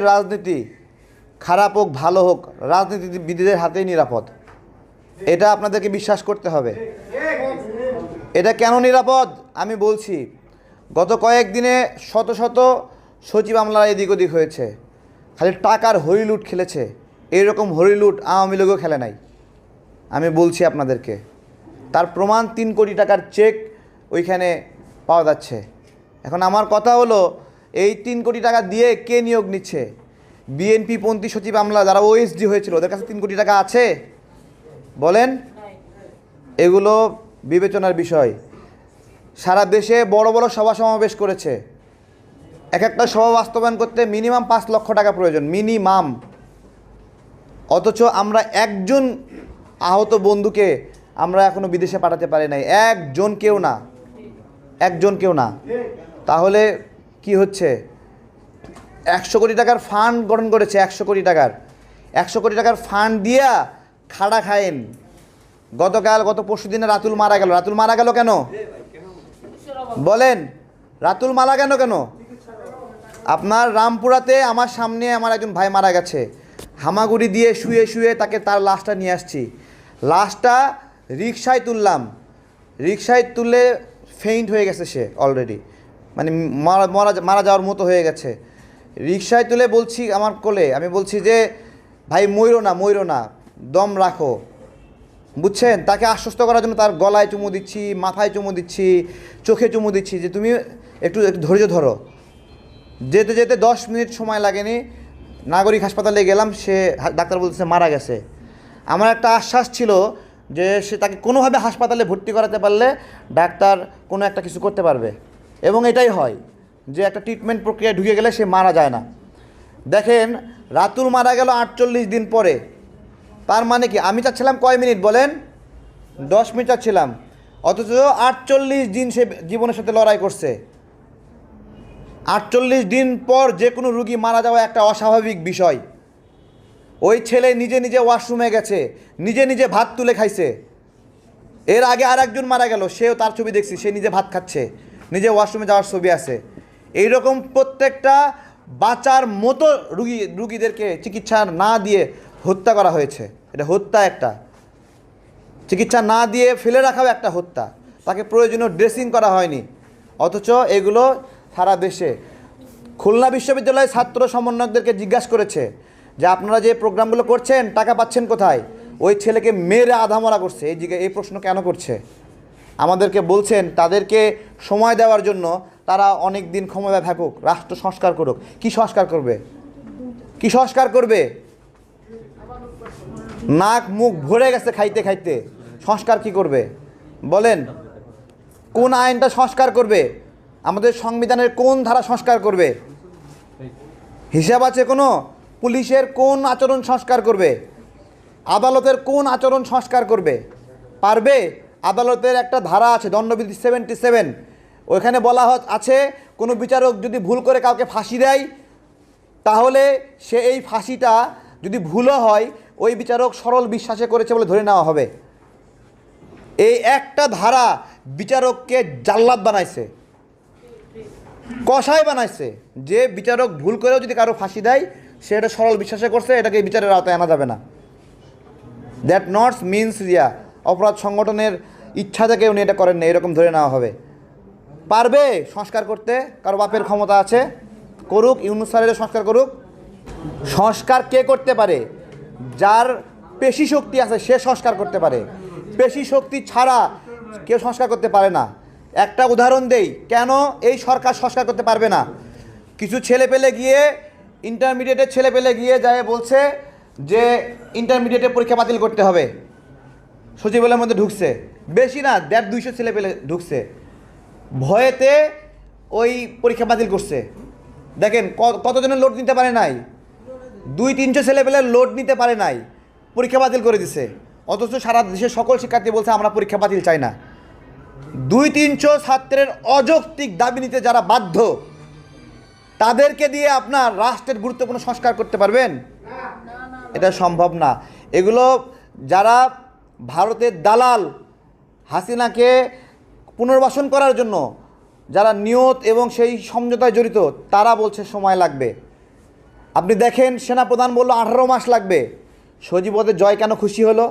রাজনীতি খারাপ হোক, ভালো হোক, রাজনীতি রাজনীতিবিদদের হাতেই নিরাপদ। এটা আপনাদেরকে বিশ্বাস করতে হবে। এটা কেন নিরাপদ? আমি বলছি, গত কয়েকদিনে শত শত সচিব আমলা এদিক ওদিক হয়েছে। খালি টাকার হরিলুট খেলেছে। এইরকম হরিলুট আওয়ামী লীগও খেলে নাই। আমি বলছি আপনাদেরকে, তার প্রমাণ তিন কোটি টাকার চেক ওইখানে পাওয়া যাচ্ছে। এখন আমার কথা হলো এই তিন কোটি টাকা দিয়ে কে নিয়োগ নিচ্ছে? বিএনপি পন্থী সচিব আমলা যারা ওএসডি হয়েছিল, ওদের কাছে তিন কোটি টাকা আছে? বলেন। এগুলো বিবেচনার বিষয়। সারা দেশে বড় বড় সভা সমাবেশ করেছে। এক একটা সভা বাস্তবায়ন করতে মিনিমাম পাঁচ লক্ষ টাকা প্রয়োজন, মিনিমাম। অথচ আমরা একজন আহত বন্ধুকে আমরা এখনও বিদেশে পাঠাতে পারি নাই। একজন কেউ না। একজন কেউ না। তাহলে কি হচ্ছে? একশো কোটি টাকার ফান্ড গঠন করেছে, একশো কোটি টাকার। একশো কোটি টাকার ফান্ড দিয়া খাড়া খায়েন গতকাল, গত পরশু দিনে রাতুল মারা গেল। রাতুল মারা গেল কেন? বলেন, রাতুল মারা কেন কেন? আপনার রামপুরাতে আমার সামনে আমার একজন ভাই মারা গেছে। হামাগুড়ি দিয়ে শুয়ে শুয়ে তাকে তার লাশটা নিয়ে আসছি। লাশটা রিক্সায় তুললাম। রিক্সায় তুলে ফেইন্ট হয়ে গেছে সে অলরেডি মানে মারা মারা মারা যাওয়ার মতো হয়ে গেছে। রিক্সায় তুলে বলছি আমার কোলে, আমি বলছি যে, ভাই ময়ূরো না ময়ূরো না, দম রাখো। বুঝছেন? তাকে আশ্বস্ত করার জন্য তার গলায় চুমু দিচ্ছি, মাথায় চুমু দিচ্ছি, চোখে চুমু দিচ্ছি যে, তুমি একটু একটু ধৈর্য ধরো। যেতে যেতে দশ মিনিট সময় লাগেনি। নাগরিক হাসপাতালে গেলাম, সে ডাক্তার বলতেছে মারা গেছে। আমার একটা আশ্বাস ছিল যে, সে তাকে কোনোভাবে হাসপাতালে ভর্তি করাতে পারলে ডাক্তার কোনো একটা কিছু করতে পারবে। এবং এটাই হয় যে একটা ট্রিটমেন্ট প্রক্রিয়ায় ঢুকে গেলে সে মারা যায় না। দেখেন, রাতুল মারা গেল আটচল্লিশ দিন পরে। তার মানে কি? আমি চাচ্ছিলাম কয় মিনিট বলেন? দশ মিনিট চাচ্ছিলাম। অথচ আটচল্লিশ দিন সে জীবনের সাথে লড়াই করছে। আটচল্লিশ দিন পর যে কোনো রুগী মারা যাওয়া একটা অস্বাভাবিক বিষয়। ওই ছেলে নিজে নিজে ওয়াশরুমে গেছে, নিজে নিজে ভাত তুলে খাইছে। এর আগে আর একজন মারা গেল, সেও তার ছবি দেখছি, সে নিজে ভাত খাচ্ছে। নিজে ওয়াশরুমে যাওয়ার ছবি আছে। এইরকম প্রত্যেকটা বাঁচার মতো রুগী, রুগীদেরকে চিকিৎসা না দিয়ে হত্যা করা হয়েছে। এটা হত্যা একটা। চিকিৎসা না দিয়ে ফেলে রাখাও একটা হত্যা। তাকে প্রয়োজনীয় ড্রেসিং করা হয়নি। অথচ এগুলো সারা দেশে। খুলনা বিশ্ববিদ্যালয়ের ছাত্র সমন্বয়কদেরকে জিজ্ঞাসা করেছে যে, আপনারা যে প্রোগ্রামগুলো করছেন, টাকা পাচ্ছেন কোথায়? ওই ছেলেকে মেরে আধামরা করছে। এই এই প্রশ্ন কেন করছে? আমাদেরকে বলছেন, তাদেরকে সময় দেওয়ার জন্য তারা অনেক দিন ক্ষমতায় থাকুক, রাষ্ট্র সংস্কার করুক। কি সংস্কার করবে? কি সংস্কার করবে? নাক মুখ ভরে গেছে খাইতে খাইতে। সংস্কার কি করবে? বলেন, কোন আইনটা সংস্কার করবে? আমাদের সংবিধানের কোন ধারা সংস্কার করবে? হিসাব আছে কোনো? পুলিশের কোন আচরণ সংস্কার করবে? আদালতের কোন আচরণ সংস্কার করবে? পারবে? আদালতের একটা ধারা আছে দণ্ডবিধি সেভেন্টি সেভেন ওইখানে বলা আছে, কোনো বিচারক যদি ভুল করে কাউকে ফাঁসি দেয়, তাহলে সে এই ফাঁসিটা যদি ভুলও হয়, ওই বিচারক সরল বিশ্বাসে করেছে বলে ধরে নেওয়া হবে। এই একটা ধারা বিচারককে জাল্লাদ বানাইছে। কষাই বানাইছে। যে বিচারক ভুল করেও যদি কারও ফাঁসি দেয়, সে এটা সরল বিশ্বাসে করছে, এটাকে বিচারের আওতায় আনা যাবে না। দ্যাট নটস মিনস ইয়া, অপরাধ সংগঠনের ইচ্ছা থেকে উনি এটা করেন না এরকম ধরে নেওয়া হবে। পারবে সংস্কার করতে, কারও বাপের ক্ষমতা আছে, করুক, ইউনুস স্যারের সংস্কার করুক। সংস্কার কে করতে পারে? যার পেশি শক্তি আছে, সে সংস্কার করতে পারে। পেশি শক্তি ছাড়া কেউ সংস্কার করতে পারে না। একটা উদাহরণ দেই, কেন এই সরকার সংস্কার করতে পারবে না? কিছু ছেলে পেলে গিয়ে ইন্টারমিডিয়েটের ছেলে পেলে গিয়ে যায়, বলছে যে ইন্টারমিডিয়েটের পরীক্ষা বাতিল করতে হবে। সচিবালয়ের মধ্যে ঢুকছে। বেশি না, দেড় দুইশো ছেলে পেলে ঢুকছে। ভয়েতে ওই পরীক্ষা বাতিল করছে। দেখেন কতজনের লোড নিতে পারে নাই? দুই তিনশো ছেলে পেলে লোড নিতে পারে নাই। পরীক্ষা বাতিল করে দিছে। অথচ সারা দেশের সকল শিক্ষার্থী বলছে, আমরা পরীক্ষা বাতিল চাই না। দুই তিনশো ছাত্রের অযৌক্তিক দাবি নিতে যারা বাধ্য, তাদেরকে দিয়ে আপনার রাষ্ট্রের গুরুত্বপূর্ণ সংস্কার করতে পারবেন? এটা সম্ভব না। এগুলো যারা ভারতের দালাল হাসিনাকে পুনর্বাসন করার জন্য যারা নিয়ত এবং সেই সমঝোতায় জড়িত, তারা বলছে সময় লাগবে। আপনি দেখেন, সেনাপ্রধান বলল, আঠারো মাস লাগবে। সজীবদের জয় কেন খুশি হলো?